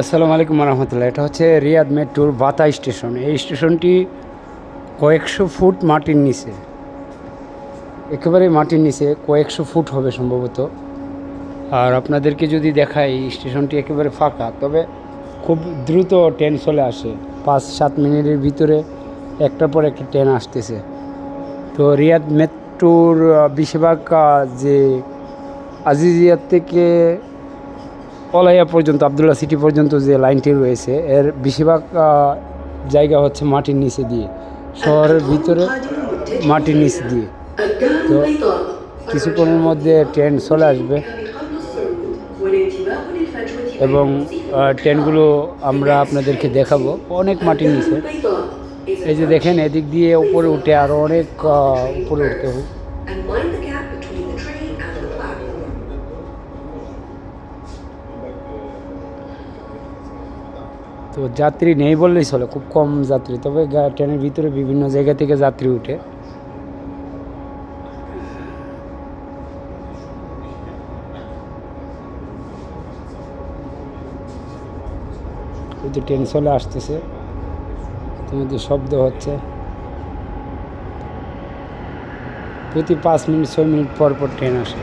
আসসালামু আলাইকুম রহমতুল্লাহ এটা হচ্ছে রিয়াদ মেট্রোর বাতা স্টেশন। এই স্টেশনটি কয়েকশো ফুট মাটির নিচে। একেবারে মাটির নিচে কয়েকশো ফুট হবে সম্ভবত। আর আপনাদেরকে যদি দেখাই, এই স্টেশনটি একেবারে ফাঁকা, তবে খুব দ্রুত ট্রেন চলে আসে। পাঁচ সাত মিনিটের ভিতরে একটার পর একটা ট্রেন আসতেছে। তো রিয়াদ মেট্রোর বেশিরভাগ যে আজিজিয়ার থেকে পলাইয়া পর্যন্ত আবদুল্লা সিটি পর্যন্ত যে লাইনটি রয়েছে, এর বেশিরভাগ জায়গা হচ্ছে মাটির নিচে দিয়ে। শহরের ভিতরে মাটির নিচে দিয়ে। তো কিছুক্ষণের মধ্যে ট্রেন চলে আসবে। এবং ট্রেনগুলো আমরা আপনাদেরকে দেখাবো। অনেক মাটির নিচে। এই যে দেখেন, এদিক দিয়ে উপরে উঠে আরও অনেক উপরে উঠতে হবে। তো যাত্রী নেই বললেই চলে, খুব কম যাত্রী। তবে ট্রেনের ভিতরে বিভিন্ন জায়গা থেকে যাত্রী উঠে। ট্রেন চলে আসতেছে। ইতিমধ্যে শব্দ হচ্ছে। প্রতি পাঁচ মিনিট, ছয় মিনিট পর পর ট্রেন আসে।